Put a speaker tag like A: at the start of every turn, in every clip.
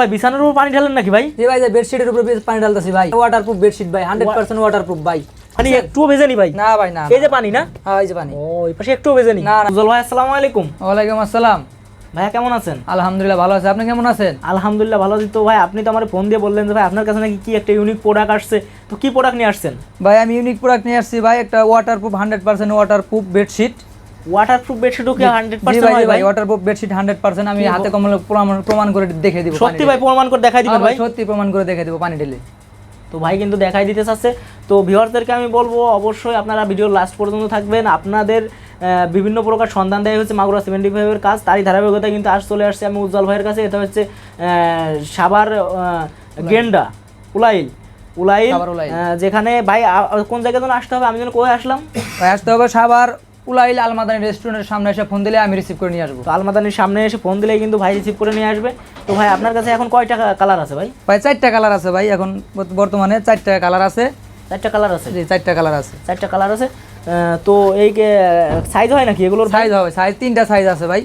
A: ভাই বিছানার উপর পানি ঢালেন নাকি ভাই?
B: জি ভাই যে বেডশিটের উপরে পানি ঢালতেছি ভাই। ওয়াটারপ্রুফ বেডশিট ভাই হান্ড্রেড পার্সেন্ট ওয়াটারপ্রুফ ভাই।
A: পানি একটুও ভেজে নি ভাই?
B: না ভাই না
A: এই যে পানি না?
B: হ্যাঁ এই যে পানি।
A: ও এই পাশে একটুও ভেজে নি। উজ্জ্বল ভাই আসসালামু আলাইকুম।
B: ওয়ালাইকুম আসসালাম।
A: ভাইয়া কেমন আছেন?
B: আলহামদুলিল্লাহ ভালো আছে। আপনি কেমন আছেন?
A: আলহামদুলিল্লাহ ভালো আছি। তো ভাই আপনি তো আমার ফোন দিয়ে বললেন যে ভাই আপনার কাছে নাকি কি একটা ইউনিক প্রোডাক্ট আসছে? তো কি প্রোডাক্ট নিয়ে আসছেন?
B: ভাই আমি ইউনিক প্রোডাক্ট নিয়ে আসছি ভাই একটা waterproof hundred percent waterproof bedsheet
A: waterproof বেডশিটও কি
B: ভাই
A: হয়
B: ওয়াটারপ্রুফ বেডশিট হান্ড্রেড পার্সেন্ট আমি হাতে কমলে প্রমাণ করে দিব
A: সত্যি ভাই প্রমাণ করে দেখাই দিবেন ভাই
B: সত্যি প্রমাণ করে দিব পানি ঢেলে।
A: তো ভাই কিন্তু দেখাই দিতে চাচ্ছে। তো আমি বলব অবশ্যই আপনারা ভিডিও লাস্ট পর্যন্ত থাকবেন। আপনাদের বিভিন্ন প্রকার সন্ধান দেওয়া হচ্ছে মাগুরা সেভেন্টি ফাইভের কাজ। তারই ধারাবাহিকতা কিন্তু আজ চলে আসছে আমি উজ্জ্বল ভাইয়ের কাছে। এটা হচ্ছে সাবার গেন্ডা উলাইল। উলাইল যেখানে ভাই কোন জায়গায় যেন আসতে হবে? আমি যেন কোথায় আসলাম?
B: ভাই আসতে হবে? সাবার উলাইল আলমাদানি রেস্টুরেন্টের সামনে এসে ফোন দিলে আমি রিসিভ করে নিয়ে আসব।
A: তো আলমাদানির সামনে এসে ফোন দিলেই কিন্তু ভাই রিসিভ করে নিয়ে আসবে। তো ভাই আপনার কাছে এখন কয়টা কালার আছে ভাই?
B: ভাই চারটা কালার আছে ভাই এখন বর্ত- বর্তমানে চারটা কালার আছে।
A: চারটা কালার আছে?
B: জি চারটা কালার আছে।
A: চারটা কালার আছে। তো এই সাইজ হয় নাকি এগুলোর?
B: সাইজ হবে সাইজ তিনটা সাইজ আছে ভাই।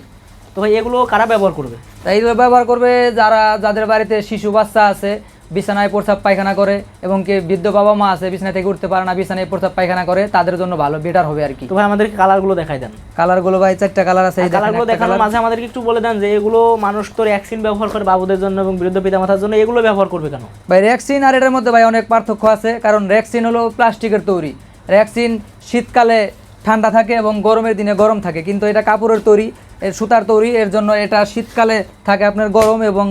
A: তো ভাই এগুলো কারা ব্যবহার করবে?
B: তাই এগুলো ব্যবহার করবে যারা যাদের বাড়িতে শিশু বাচ্চা আছে বিছানায় প্রস্রাব পায়খানা করে এবং কি বৃদ্ধ বাবা মা আছে বিছানা থেকে উঠতে পারে না বিছানায় প্রস্রাব পায়খানা করে তাদের জন্য ভালো বেটার হবে আর কি।
A: তো ভাই আমাদেরকে কালারগুলো দেখাই দেন।
B: কালারগুলো ভাই চারটা কালার আছে এই
A: কালারগুলো দেখানোর মাঝে আমাদেরকে একটু বলে দেন যে এগুলো মানুষ তো ভ্যাকসিন ব্যবহার করে বাবুদের জন্য এবং বৃদ্ধ পিতামাতার জন্য এগুলো ব্যবহার করবে কেন?
B: ভাই রেক্সিন আর এটার মধ্যে ভাই অনেক পার্থক্য আছে কারণ রেক্সিন হলো প্লাস্টিকের তৈরি। রেক্সিন শীতকালে ঠান্ডা থাকে এবং গরমের দিনে গরম থাকে কিন্তু এটা কাপড়ের তৈরি এর সুতার তৈরি এর জন্য এটা শীতকালে থাকে আপনার গরম এবং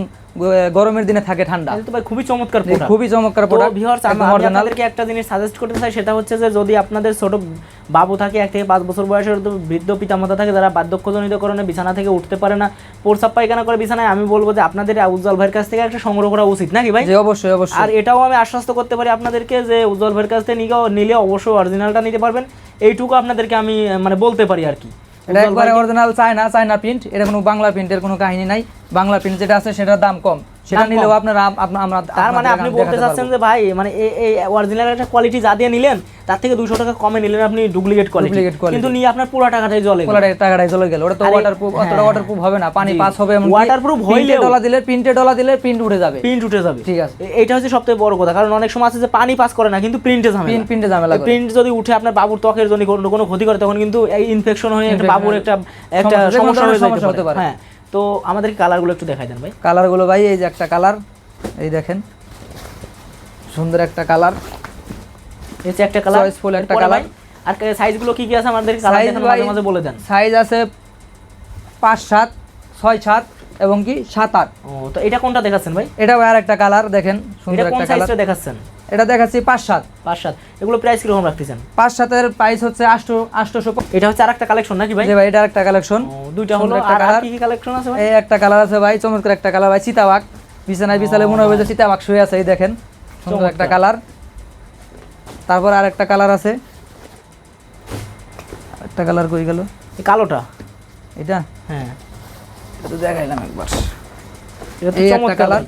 B: গরমের দিনে থাকে ঠান্ডা।
A: তো ভাই খুবই চমৎকার product।
B: খুবই চমৎকার প্রোডাক্ট
A: viewers, আমি আপনাদেরকে একটা জিনিস সাজেস্ট করতে চাই সেটা হচ্ছে যে যদি আপনাদের ছোট বাবু থাকে এক থেকে পাঁচ বছর বয়সের বৃদ্ধ পিতামাতা থাকে যারা বার্ধক্যজনিত কারণে বিছানা থেকে উঠতে পারে না প্রস্রাব পায়খানা করে বিছানায় আমি বলব যে আপনাদের উজ্জ্বল ভাইয়ের কাছ থেকে একটা সংগ্রহ করা উচিত নাকি ভাই?
B: অবশ্যই অবশ্যই।
A: আর এটাও আমি আশ্বস্ত করতে পারি আপনাদেরকে যে উজ্জ্বল ভাইয়ের কাছ থেকে নিলে অবশ্যই অরিজিনালটা নিতে পারবেন। এইটুকু আপনাদেরকে আমি মানে বলতে পারি আর কি।
B: এটা একবারে অরিজিনাল চায়না চায়না প্রিন্ট এটা কোনো বাংলা প্রিন্টের কোনো কাহিনী নাই। বাংলা প্রিন্ট যেটা আছে সেটার দাম কম। সেটা নিলেও আপনারা আমরা
A: তার মানে আপনি বলতে চাচ্ছেন যে ভাই মানে এই- অরিজিনাল একটা কোয়ালিটি যা দিয়ে নিলেন তার থেকে টাকা কমে নিলেন আপনি ডুপ্লিকেট কোয়ালিটি কিন্তু নিয়ে আপনার পুরো টাকাটাই জলে।
B: পোলারের টাকাটাই চলে গেল। ওটা তো ওয়াটারপ্রুফ অতটা
A: হ্যাঁ,
B: ওয়াটারপ্রুফ হবে না। পানি পাস হবে
A: হইলেও-
B: ডলা দিলে প্রিন্টে ডলা দিলে প্রিন্ট উঠে যাবে।
A: প্রিন্ট উঠে যাবে।
B: ঠিক আছে।
A: এ- এইটা হচ্ছে সবথেকে বড় কথা। কারণ অনেক সময় আছে যে পানি পাস করে না কিন্তু প্রিন্টে ঝামেলা।
B: প্রিন্ট প্রিন্টে ঝামেলা করে।
A: প্রিন্ট যদি উঠে আপনার বাবুর ত্বকের জন্য কোনো কোনো ক্ষতি করে তখন কিন্তু এই ইনফেকশন হয়ে একটা বাবুর একটা একটা
B: সমস্যা,
A: হয়ে যেতে পারে।
B: পারে।
A: হ্যাঁ। তো আমাদের কালারগুলো একটু দেখাই দেন ভাই।
B: কালারগুলো ভাই এই যে একটা কালার এই দেখেন। সুন্দর একটা কালার।
A: এই যে একটা কালার
B: Choiceful একটা কালার।
A: আর সাইজগুলো কি কি আছে আমাদের কালার মাঝে মাঝে বলে দেন।
B: সাইজ আছে পাঁচ সাত ছয় সাত এবং কি সাত আট।
A: ও তো এটা কোনটা দেখাচ্ছেন ভাই?
B: এটা আর একটা কালার দেখেন সুন্দর একটা কালার।
A: সাইজটা দেখাচ্ছেন?
B: এটা দেখাচ্ছি পাঁচ সাত
A: পাঁচ সাত এগুলো প্রাইস কীরকম রাখতেছেন?
B: পাঁচ সাতের প্রাইস হচ্ছে আটশো আটশোশো
A: এটা হচ্ছে আরেকটা কালেকশন নাকি ভাই?
B: ভাই এটা একটা কালেকশন
A: দুইটা হলো
B: একটা
A: আর আর কি কি কালেকশন আছে ভাই?
B: এই একটা কালার আছে ভাই চমৎকার একটা কালার ভাই চিতাবাগ বিছানায় বিছালে মনে হবে যে চিতাবাগ শুয়ে আছে এই দেখেন। সুন্দর একটা কালার তারপর আর একটা কালার আছে। একটা কালার কই গেল?
A: এই কালোটা।
B: এটা?
A: হ্যাঁ।
B: এটা দেখাইলাম একবার।
A: এটা
B: একটা
A: চমৎকার
B: কালার।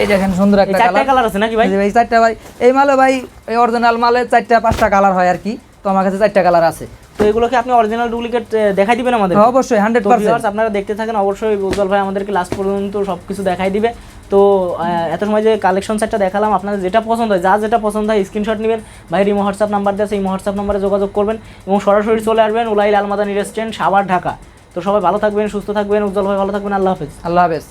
B: এই দেখেন সুন্দর একটা
A: চারটা
B: কালার।
A: আছে নাকি ভাই?
B: চারটা ভাই এই মালে ভাই এই অরিজিনাল মালে চারটা পাঁচটা কালার হয় আর কি। তো আমার কাছে চারটা কালার আছে।
A: তো এগুলোকে আপনি অরিজিনাল ডুপ্লিকেট দেখাই দিবেন আমাদের?
B: হ্যাঁ, অবশ্যই হান্ড্রেড পার্সেন্ট
A: আপনারা দেখতে থাকেন অবশ্যই উজ্জ্বল ভাই আমাদেরকে লাস্ট পর্যন্ত সব কিছু দেখাই দিবে। তো এত সময় যে কালেকশন সেটটা দেখালাম আপনাদের যেটা পছন্দ হয় যা যেটা পছন্দ হয় স্ক্রিনশট নেবেন। ভাই রিমো হোয়াটসঅ্যাপ নাম্বার দিয়ে সেই হোয়াটসঅ্যাপ নাম্বারে যোগাযোগ করবেন এবং সরাসরি চলে আসবেন উলাইল আলমাদানি রেস্টুরেন্ট সাবার ঢাকা। তো সবাই ভালো থাকবেন সুস্থ থাকবেন উজ্জ্বল ভাই ভালো থাকবেন আল্লাহ হাফেজ।
B: আল্লাহ হাফেজ।